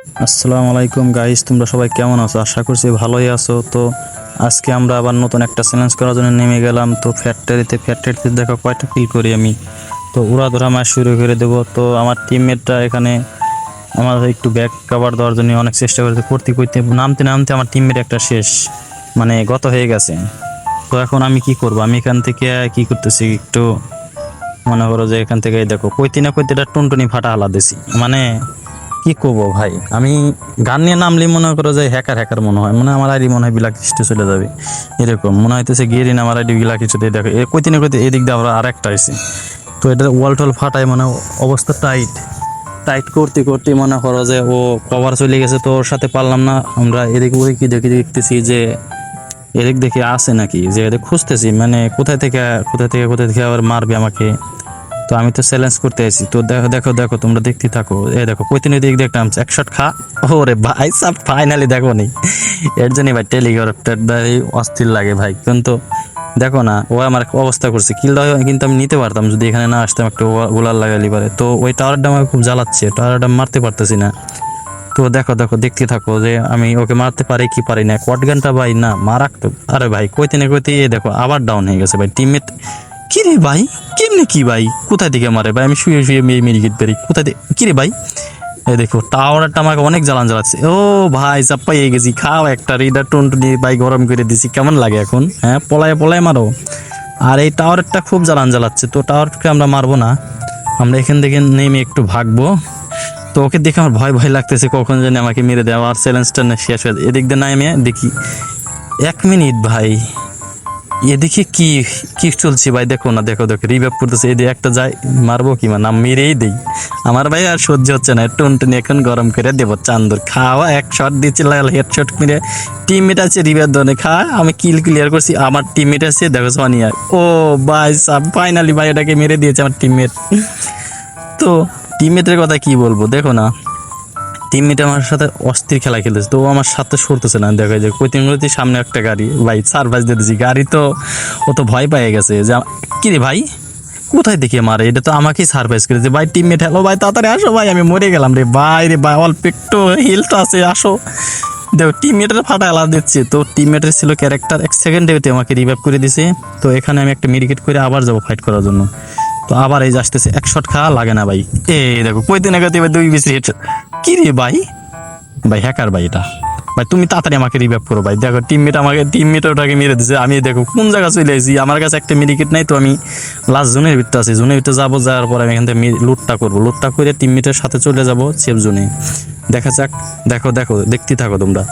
আসসালামু আলাইকুম গাইস তোমরা সবাই কেমন আছো? আশা করছি ভালোই আছো। তো আজকে আমরা আবার নতুন একটা চ্যালেঞ্জ করার জন্য নেমে গেলাম। তো ফ্যাক্টরিতে ফ্যাক্টরিতে দেখো কয়টা কিল করি আমি। তো উড়া ধরা মাছ শুরু করে দেবো। তো আমার টিমমেটটা এখানে আমার একটু ব্যাক কভার দেওয়ার জন্য অনেক চেষ্টা করতে করতে করতে, নামতে নামতে আমার টিমমেট একটা শেষ মানে গত হয়ে গেছে। তো এখন আমি কি করব? আমি এখান থেকে কি করতেছি একটু মনে করো যে এখান থেকে দেখো, কইতে না কইতে এটা টুনটুনি ফাটা হালা দিছি। মানে কি করব ভাই? আমি গান নিয়ে নামলে মনে করো যে হ্যাকার হ্যাকার মনে হয়। মনে আমার আইডি মনে হয় বিলাক লিস্টে চলে যাবে। এরকম। মনে হইতেছে গিয়ে আমার আইডি বিলাক কিছুতে দেখো। এ কইতে না কইতে এদিক দিয়ে আমরা আর একটা আইছি। তো এটা ওয়াল টল ফাটায় মানে অবস্থা টাইট টাইট করতে করতে মনে করো যে ও কভার চলে গেছে তো ওর সাথে পারলাম না। আমরা এদিক ওদিক দেখে, দেখতেছি যে এদিক দেখে আসে নাকি? যে এদিক খুঁজতেছি। মানে কোথায় থেকে কোথায় থেকে কোথায় থেকে আবার মারবে আমাকে? তো আমি তো চ্যালেঞ্জ করতে আছি তো দেখো দেখো দেখো, তোমরা দেখতে থাকো। এই দেখো কইতিন দিক দেখতাম এক শট খা। ওরে ভাই, সব ফাইনালি দেখো নি। এর জন্যই ভাই টেলিগ্রাফটারটাই অস্থির লাগে ভাই। কিন্তু দেখো না, ও আমার অবস্থা করছে। কিলটা কিন্তু আমি নিতে পারতাম, যদি এখানে না আসতাম একটা গোলার লাগালি পারে। তো ওই টাওয়ারটা আমাকে খুব জ্বালাচ্ছে। টাওয়ারটা মারতে পারতেছি না। তো দেখো দেখো, দেখতে থাকো যে আমি ওকে মারতে পারি কি পারি না। কট ভাই না মারাক আরে ভাই, কইতে না কইতে এ দেখো, আবার ডাউন হয়ে গেছে ভাই। টিমমেট কি রে ভাই? কেমনে কি ভাই? কোথায় থেকে মারে ভাই? আমি শুয়ে শুয়ে মেয়ে মেডিকেট পারি কোথায় কি রে ভাই? এই দেখো, টাওয়ারটা আমাকে অনেক জ্বালান জ্বালাচ্ছে। ও ভাই চাপ্পাই গেছি। খাও একটা, রিডার টুনটুনি ভাই গরম করে দিছি। কেমন লাগে এখন? হ্যাঁ পলায় পলায় মারো। আর এই টাওয়ারটা খুব জ্বালান জ্বালাচ্ছে। তো টাওয়ারকে আমরা মারবো না। আমরা এখান থেকে নেমে একটু ভাগবো। তো ওকে দেখে আমার ভয় ভয় লাগতেছে কখন জানি আমাকে মেরে দেওয়া আর চ্যালেঞ্জটা শেষ হয়ে। এদিক দিয়ে নামে দেখি, এক মিনিট ভাই। এদিকে কি কি চলছে ভাই? দেখো না, দেখো দেখো রিভাইভ করতেছে। এদিকে একটা যাই, মারবো কি? মানে মেরেই দেই। আমার ভাই আর সহ্য হচ্ছে না। টুনটুনি এখন গরম করে দেবো। চান্দর খাওয়া, এক শট দিচ্ছে লাগাল হেড শট মেরে। টিমমেট আছে রিভাইভ ধরে খা, আমি কিল ক্লিয়ার করছি। আমার টিমমেট আছে, দেখো সোনিয়া ও ভাই, সাব ফাইনালি ভাই এটাকে মেরে দিয়েছে আমার টিমমেট তো টিমমেটের কথা কি বলব? দেখো না। টিমমেট আমার সাথে অস্থির খেলা খেলতেছে। তো ও আমার সাথে সরতেছে না। দেখা যায় কইতিন কইতে সামনে একটা গাড়ি, ভাই সারপ্রাইজ দিয়ে দিয়েছি গাড়ি তো, ও তো ভয় পেয়ে গেছে যে, কি রে ভাই, কোথায় দেখে মারে? এটা তো আমাকেই সারপ্রাইজ করেছে। ভাই টিমমেট হ্যালো ভাই, তাড়াতাড়ি আসো, ভাই, আমি মরে গেলাম রে। ভাই রে, ভাই, অল্প একটু হিল তো আছে, আসো। দেখো টিমমেটের ফাটা আলাদা দিচ্ছে। তো টিমমেটের ছিল ক্যারেক্টার এক সেকেন্ডে আমাকে রিভাইভ করে দিছে। তো এখানে আমি একটা মেডিকেট করে আবার যাব ফাইট করার জন্য। তো আবার এই যে আসতেছে, এক শট খাওয়া লাগে না ভাই। এই দেখো কই দিন আগে দুই বেশি কি রে ভাই? ভাই হ্যাকার ভাই এটা। ভাই তুমি তাড়াতাড়ি আমাকে রিভাইভ করো ভাই। দেখো টিমমেট আমাকে টিমমেট ওটাকে মেরে দিছে। আমি দেখো, কোন জায়গা চলে এসেছি আমার কাছে একটা মেডিকেট নাই তো আমি লাস্ট জোনের ভিতরে আছি। জোনের ভিতরে যাব, যাওয়ার পর আমি এখান থেকে লুটটা করব। লুটটা করে টিমমেটের সাথে চলে যাব সেফ জোনে দেখা যাক। দেখো দেখো, দেখতে থাকো তোমরা।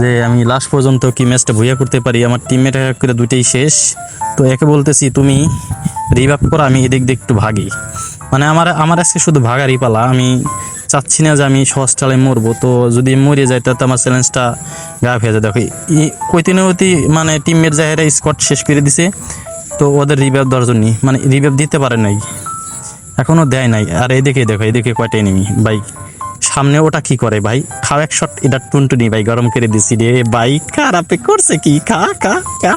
যে আমি লাস্ট পর্যন্ত কি ম্যাচটা ভুইয়া করতে পারি? আমার টিমমেট করে দুইটাই শেষ। তো একে বলতেছি, তুমি রিভাইভ করো আমি এদিক দিয়ে একটু ভাগি। মানে আমার আমার আজকে শুধু ভাগারই পালা। আমি চাচ্ছি না যে আমি সহজ চালায় মরবো। তো যদি মরে যায় তাতে আমার চ্যালেঞ্জটা গায়ে হয়ে যায়। দেখো না মানে টিমমেট জাহেরা স্কট শেষ করে দিছে। তো ওদের রিভাইভ দেওয়ার জন্য মানে রিভাইভ দিতে পারে নাই। এখনও দেয় নাই। আর এদিকে দেখো, এদিকে কয়টা এনিমি ভাই, সামনে ওটা কি করে ভাই? খাও এক শট এটা টুনটুনি ভাই, গরম করে দিছি রে ভাই। খারাপে করছে কি? খা খা খা।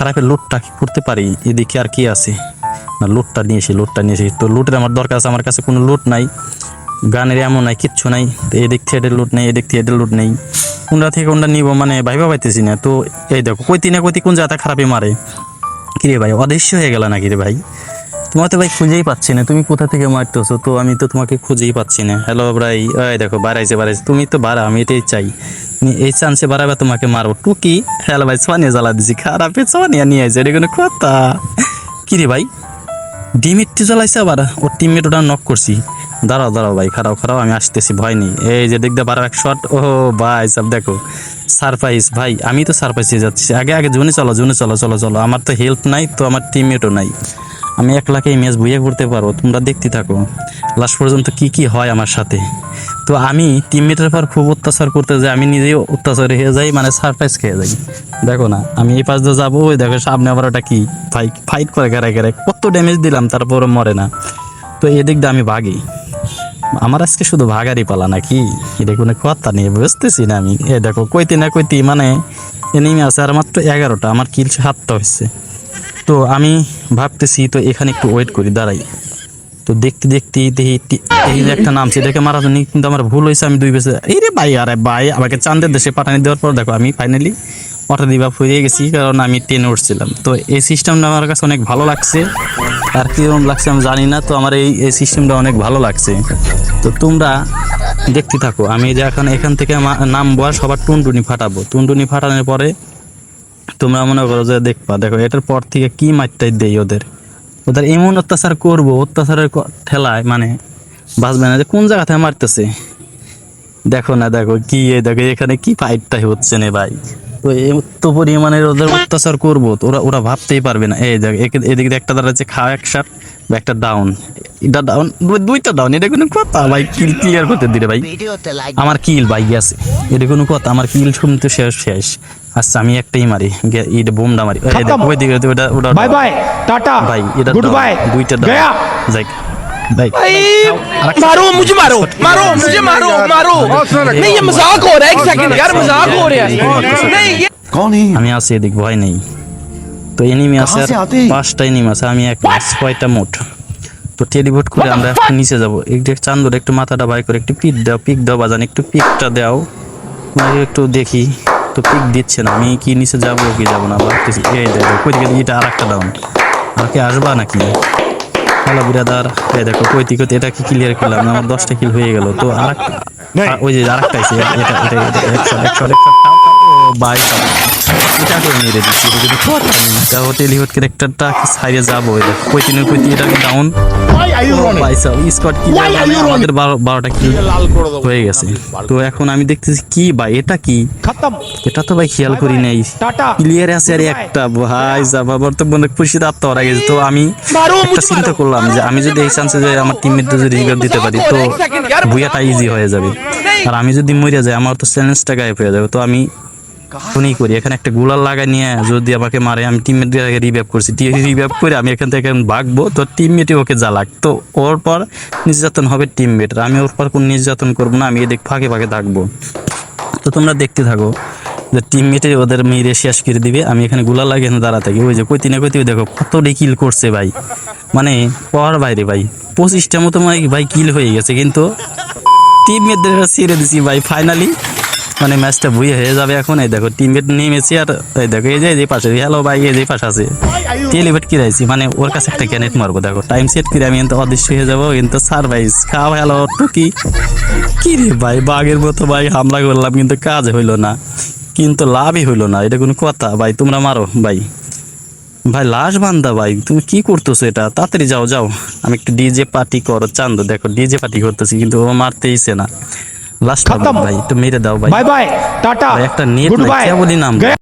খারাপের লুটটা করতে পারি? এদিকে আর কি আছে? না লুটটা নিয়েছি লুটটা নিয়েছি তো লুটের আমার দরকার আছে, আমার কাছে কোনো লুট নাই। গানের এমন নাই, কিচ্ছু নাই। তো এদিক এদের লুট নেই, এদিক এদের লুট নেই। কোনটা থেকে কোনটা নিব মানে ভাইবা পাইতেছি না। তো এই দেখো, কইতি না কইতি কোন জায়গাটা খারাপই মারে। কিরে ভাই, অদৃশ্য হয়ে গেল না কিরে ভাই? তোমার তো ভাই খুঁজেই পাচ্ছি না। তুমি কোথা থেকে মারতেছো? তো আমি তো তোমাকে খুঁজেই পাচ্ছি না। হ্যালো ভাই, এই দেখো, বাড়াইছে বাড়াইছে। তুমি তো বাড়া, আমি এটাই চাই। এই চান্সে বাড়াবে তোমাকে মারবো। টুকি, হ্যালো ভাই সোয়ানিয়া জ্বালা দিছি। খারাপে সোয়ানিয়া নিয়ে আসে এটা কোনো কথা। কিরে ভাই, ডিমিটটি জ্বালাইছে আবার? ওর টিমমেট ওটা নক করছি। দাঁড়াও দাঁড়াও ভাই খারাপ খারাপ আমি আসতেছি, ভয় নেই। এই যে দেখতে বারো এক শট ও ভাই, সব দেখো। সারপ্রাইজ ভাই, আমি তো সারপ্রাইজে যাচ্ছি। আগে আগে জুনে চলো জুনে চলো চলো চলো। আমার তো হেল্প নাই, তো আমার টিমমেটও নাই। আমি এক লাখে ম্যাচ বুঝে করতে পারব, তোমরা দেখতে থাকো। লাস্ট পর্যন্ত কি কি হয় আমার সাথে। তো আমি টিমমেটের পর খুব অত্যাচার করতে যাই, আমি নিজেই অত্যাচার হয়ে যাই মানে সারপ্রাইজ খেয়ে যাই। দেখো না, আমি এই পাশ দিয়ে যাব, ওই দেখো সামনে আবার ওটা কি? ফাই ফাইট করে গেড়ায় গেড়ায় কত ড্যামেজ দিলাম তারপরে মরে না। তো এদিক দিয়ে আমি ভাগি। আমার আজকে শুধু ভাগারই পালা নাকি? এটা কোনো কথা নেই, বুঝতেছি না আমি। এ দেখো, কইতে না কইতে মানে এনিমি আছে আর মাত্র এগারোটা, আমার কিল সাতটা হচ্ছে তো আমি ভাবতেছি, তো এখানে একটু ওয়েট করি, দাঁড়াই। তো দেখতে দেখতে দেখি এই যে একটা নামছে এটাকে মারার জন্য কিন্তু আমার ভুল হয়েছে, আমি দুই বেসে এই রে ভাই, আরে ভাই, আমাকে চান্দের দেশে পাঠানি দেওয়ার পর দেখো, আমি ফাইনালি অটো দিবা ফুরিয়ে গেছি, কারণ আমি ট্রেনে উঠছিলাম। তো এই সিস্টেমটা আমার কাছে অনেক ভালো লাগছে, আর কীরকম লাগছে আমি জানি না, তো আমার এই এই সিস্টেমটা অনেক ভালো লাগছে। তো তোমরা দেখতে থাকো, আমি যে এখন এখান থেকে নামবো আর সবার টুনটুনি ফাটাবো। টুনটুনি ফাটানোর পরে তোমরা মনে করো যে দেখবা দেখো এটার পর থেকে কি মারটাই দেই ওদের। ওদের এমন অত্যাচার করব অত্যাচারের ঠেলায় মানে বাঁচবে না যে কোন জায়গা থেকে মারতেছে। দেখো না দেখো কি এই দেখো এখানে কি ফাইটটাই হচ্ছে না ভাই। তো এত পরিমাণে ওদের অত্যাচার করব ওরা ওরা ভাবতেই পারবে না। এই দেখ এদিকে দিয়ে একটা দাঁড়াচ্ছে খাওয়া এক শার্ট একটা ডাউন এটা ডাউন দুইটা ডাউন এটা কোনো কথা ভাই কিল ক্লিয়ার করতে দিলে ভাই। আমার কিল ভাই গেছে এটা কোনো কথা আমার কিল শুনতে শেষ শেষ। আচ্ছা আমি একটাই মারি গে- এটা বোমটা মারি এই দেখ, ওই দিকে ওটা ওটা बाय बाय टाटा ভাই এটা गुड দাও, बाय দুইটা দাও। गया যাই ভাই मारो मुझे मारो मारो मुझे मारो मारो नहीं ये मजाक हो रहा है एक सेकंड यार मजाक हो रहा है नहीं ये कौन है আমি আছি এদিক ভয় নেই তো এনিমি আছে কাহা আর সে আতে হি? পাঁচটা এনিমি আছে আমি এক ছয়টা মোট তো টেলিভোট করে আমরা একটু নিচে যাবো একটু চান্দর একটু মাথাটা বাই করে একটু পিক দাও পিক দাও বাজান একটু পিকটা দাও আমি একটু দেখি তো পিক দিচ্ছে না আমি কি নিচে যাব কি যাব না ভাবতেছি এই দেখো কই থেকে এটা আর একটা ডাউন আর কি আসবা নাকি হ্যালো বিরাদার এই দেখো কই থেকে এটা কি ক্লিয়ার করলাম আমার দশটা কিল হয়ে গেল তো আর ওই যে আরেকটা আছে এটা এটা এটা একশো একশো একশো ও এটাকেও মেরে দিচ্ছি এটা হোটেল ক্যারেক্টারটা যাব এটা ডাউন গেছে তো আমি চিন্তা করলাম যে আমি যদি এই চান্সে যে আমার টিমমেটদের যদি দিতে পারি তো ভুয়াটা ইজি হয়ে যাবে আর আমি যদি মরিয়া যাই, আমার তো চ্যালেঞ্জটা গায়েব হয়ে যাবে। তো আমি ফোনই করি, এখানে একটা গুলার লাগাই নিয়ে যদি আমাকে মারে, আমি টিমমেট রিভাইভ করছি। রিভাইভ করে আমি এখান থেকে ভাগবো, তো টিমমেটই ওকে জ্বালাক। তো ওর পর নির্যাতন হবে টিমমেট আমি ওর পর কোন নির্যাতন করব না, আমি এদিক ফাঁকে ফাঁকে থাকব। তো তোমরা দেখতে থাকো যে টিমমেটে ওদের মেরে শেষ করে দিবে। আমি এখানে গুলা লাগে এখানে দাঁড়া থাকি। ওই যে কইতি না কইতি দেখো কত কিল করছে ভাই। মানে পাওয়ার বাইরে ভাই। পঁচিশটা মতো মানে ভাই কিল হয়ে গেছে, কিন্তু টিমমেটদের ছেড়ে দিছি ভাই ফাইনালি মানে ম্যাচটা বুয়ে হয়ে যাবে এখন। এই দেখো টিমমেট নেমেছে আর এই দেখো, এই যে, এই পাশে হ্যালো ভাই এই যে পাশে আছে। টেলিভেট কিরাইছি মানে ওর কাছে একটা গ্যানেট মারবো, দেখো টাইম সেট করে, আমি কিন্তু অদৃশ্য হয়ে যাব, কিন্তু সারপ্রাইজ খাও হ্যালো টুকি। কি রে ভাই, বাঘের মতো ভাই, হামলা করলাম, কিন্তু কাজ হইল না। কিন্তু লাভই হইল না, এটা কোনো কথা। ভাই, তোমরা মারো, ভাই। ভাই, লাশ বান্দা, ভাই, তুমি কি করতেছো এটা? তাড়াতাড়ি যাও যাও। আমি একটু ডিজে পার্টি করো, চান্দ, দেখো ডিজে পার্টি করতেছি, কিন্তু ও মারতেইছে না। লাস্ট ভাই তো মেরে দাও ভাই। বাই বাই টাটা একটা নেট নাই কেবলই নাম।